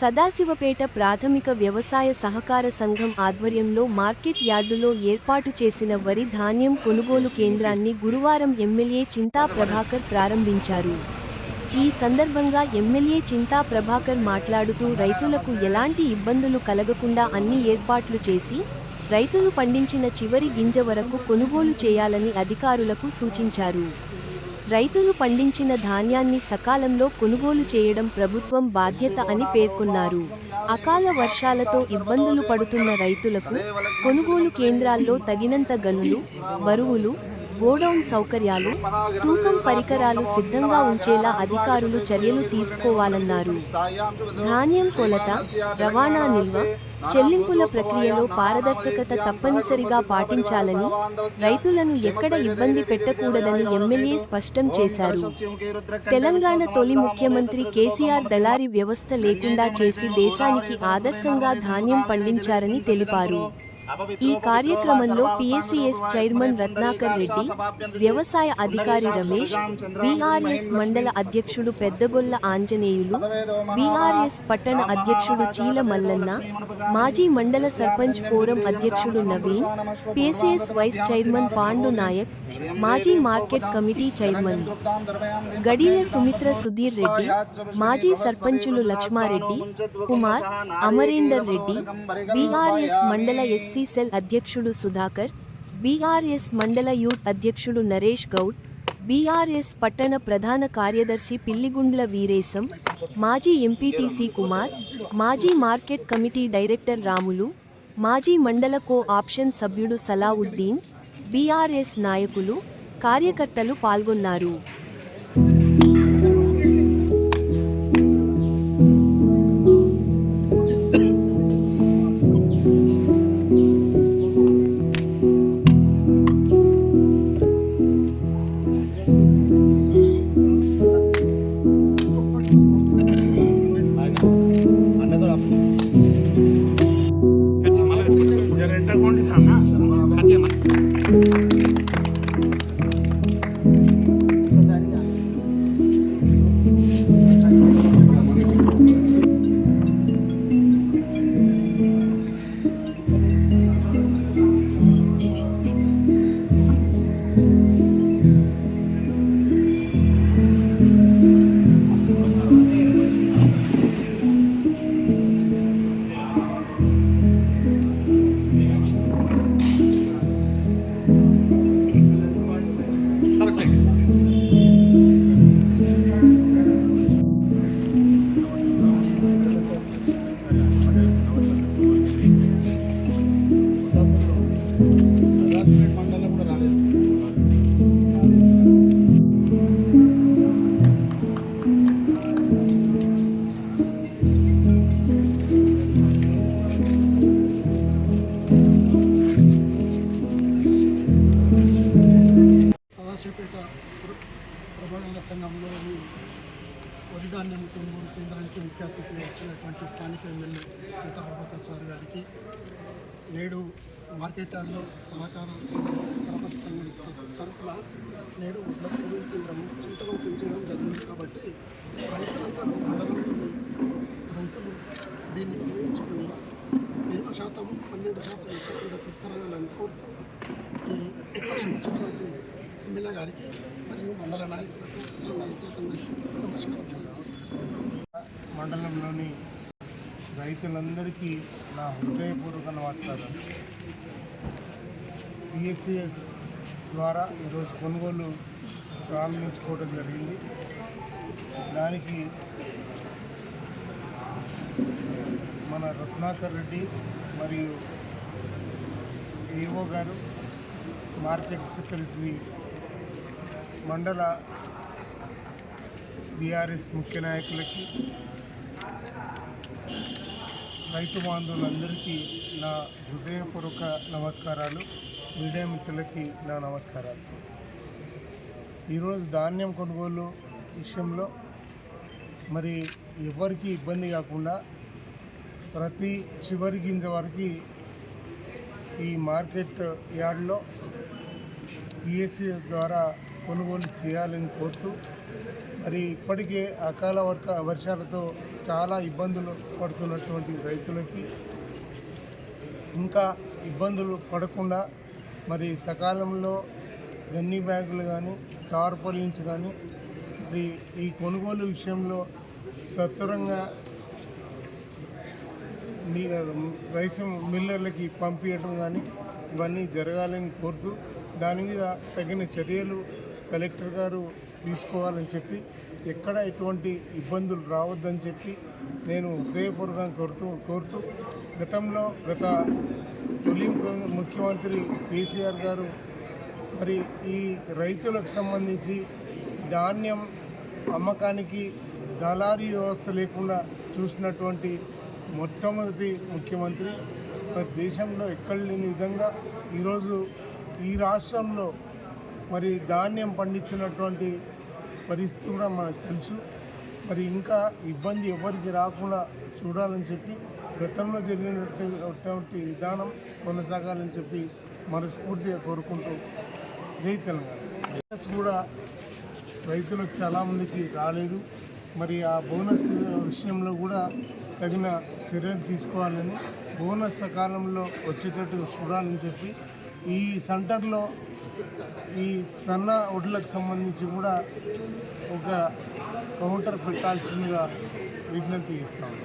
సదాశివపేట ప్రాథమిక వ్యవసాయ సహకార సంఘం ఆధ్వర్యంలో మార్కెట్ యార్డులో ఏర్పాటు చేసిన వరి ధాన్యం కొనుగోలు కేంద్రాన్ని గురువారం ఎమ్మెల్యే చింతా ప్రభాకర్ ప్రారంభించారు. ఈ సందర్భంగా ఎమ్మెల్యే చింతా ప్రభాకర్ మాట్లాడుతూ రైతులకు ఎలాంటి ఇబ్బందులు కలగకుండా అన్ని ఏర్పాట్లు చేసి రైతులు పండించిన చివరి గింజ వరకు కొనుగోలు చేయాలని అధికారులకు సూచించారు. రైతులు పండించిన ధాన్యాన్ని సకాలంలో కొనుగోలు చేయడం ప్రభుత్వం బాధ్యత అని పేర్కొన్నారు. అకాల వర్షాలతో ఇబ్బందులు పడుతున్న రైతులకు కొనుగోలు కేంద్రాల్లో తగినంత గనులు బరువులు గోడౌన్ సౌకర్యాలు తూకం పరికరాలు సిద్ధంగా ఉంచేలా అధికారులు చర్యలు తీసుకోవాలన్నారు. ధాన్యం కొలత రవాణా నిల్వ చెల్లింపుల ప్రక్రియలో పారదర్శకత తప్పనిసరిగా పాటించాలని రైతులను ఎక్కడ ఇబ్బంది పెట్టకూడదని ఎమ్మెల్యే స్పష్టం చేశారు. తెలంగాణ తొలి ముఖ్యమంత్రి కేసీఆర్ దళారీ వ్యవస్థ లేకుండా చేసి దేశానికి ఆదర్శంగా ధాన్యం పండించారని తెలిపారు. ఈ కార్యక్రమంలో పిఎస్సిఎస్ చైర్మన్ రత్నాకర్ రెడ్డి వ్యవసాయ అధికారి రమేష్ బీఆర్ఎస్ మండల అధ్యక్షుడు పెద్దగొల్ల ఆంజనేయులు బీఆర్ఎస్ పట్టణ అధ్యక్షుడు చీల మల్లన్న మాజీ మండల సర్పంచ్ ఫోరం అధ్యక్షుడు Naveen PSCS vice chairman Pandu Naik మాజీ market committee chairman Gadila Sumitra Sudheer Reddy మాజీ సర్పంచులు లక్ష్మారెడ్డి కుమార్ అమరేందర్ రెడ్డి బీఆర్ఎస్ మండల ఎస్సీ సెల్ అధ్యక్షుడు సుధాకర్ బీఆర్ఎస్ మండల యూత్ అధ్యక్షుడు నరేష్ గౌడ్ బీఆర్ఎస్ పట్టణ ప్రధాన కార్యదర్శి పిల్లిగుండ్ల వీరేశం మాజీ ఎంపీటీసీ కుమార్ మాజీ మార్కెట్ కమిటీ డైరెక్టర్ రాములు మాజీ మండల కో ఆప్షన్ సభ్యుడు సలావుద్దీన్ బీఆర్ఎస్ నాయకులు కార్యకర్తలు పాల్గొన్నారు. time. సంఘంలోని వరిధాన్యం కొనుగోలు కేంద్రానికి ముఖ్య అతిథిగా వచ్చినటువంటి స్థానిక ఎమ్మెల్యే చింత ప్రభాకర్ సార్ గారికి నేడు మార్కెట్ సహకార సంఘం గణపతి సంఘం తరఫున నేడు ఉడ్ల కొనుగోలు కేంద్రం చింతలు పెంచడం జరిగింది కాబట్టి రైతులందరూ మండలంలోని రైతులు దీన్ని వినియోగించుకొని తేమ శాతం పన్నెండు శాతం ఇచ్చకుండా తీసుకురావాలని కోరుతూ ఈ అవకాశం ఇచ్చినటువంటి ఎమ్మెల్యే గారికి మరియు మండల నాయకులకు ఇతర నాయకులకు మండలంలోని రైతులందరికీ నా హృదయపూర్వక నమస్కారం పిఎస్సిఎస్ ద్వారా ఈరోజు కొనుగోలు ప్రారంభించుకోవడం జరిగింది. దానికి మన రత్నాకర్ రెడ్డి మరియు ఏఓ గారు మార్కెట్ సెక్రటరీ మండల బీఆర్ఎస్ ముఖ్య నాయకులకి రైతు బాంధవులందరికీ నా హృదయపూర్వక నమస్కారాలు మీడియా మిత్రులకి నా నమస్కారాలు. ఈరోజు ధాన్యం కొనుగోలు విషయంలో మరి ఎవరికి ఇబ్బంది కాకుండా ప్రతి చివరి గింజ వరకు ఈ మార్కెట్ యార్డ్లో ఈఎస్సీ ద్వారా కొనుగోలు చేయాలని కోరుతూ మరి ఇప్పటికే అకాల వర్క వర్షాలతో చాలా ఇబ్బందులు పడుతున్నటువంటి రైతులకి ఇంకా ఇబ్బందులు పడకుండా మరి సకాలంలో గన్ని బ్యాగులు కానీ టార్పలిన్స్ కానీ మరి ఈ కొనుగోలు విషయంలో సత్వరంగా రైస్ మిల్లర్లకి పంపించడం కానీ ఇవన్నీ జరగాలని కోరుతూ దాని మీద తగిన చర్యలు కలెక్టర్ గారు తీసుకోవాలని చెప్పి ఎక్కడ ఎటువంటి ఇబ్బందులు రావద్దని చెప్పి నేను హృదయపూర్వకంగా కోరుతూ కోరుతూ గతంలో గత తొలి ముఖ్యమంత్రి కేసీఆర్ గారు మరి ఈ రైతులకు సంబంధించి ధాన్యం అమ్మకానికి దళారీ వ్యవస్థ లేకుండా చూసినటువంటి మొట్టమొదటి ముఖ్యమంత్రి మరి దేశంలో ఎక్కడ లేని విధంగా ఈరోజు ఈ రాష్ట్రంలో మరి ధాన్యం పండించినటువంటి పరిస్థితి కూడా మనకు తెలుసు. మరి ఇంకా ఇబ్బంది ఎవరికి రాకుండా చూడాలని చెప్పి గతంలో జరిగినటువంటి విధానం కొనసాగాలని చెప్పి మనస్ఫూర్తిగా కోరుకుంటూ జై తెలంగాణ. బోనస్ కూడా రైతులకు చాలామందికి రాలేదు. మరి ఆ బోనస్ విషయంలో కూడా తగిన చర్యలు తీసుకోవాలని బోనస్ సకాలంలో వచ్చేటట్టు చూడాలని చెప్పి ఈ సెంటర్లో ఈ సన్న వడ్లకు సంబంధించి కూడా ఒక కౌంటర్ పెట్టాల్సిందిగా విజ్ఞప్తి చేస్తాము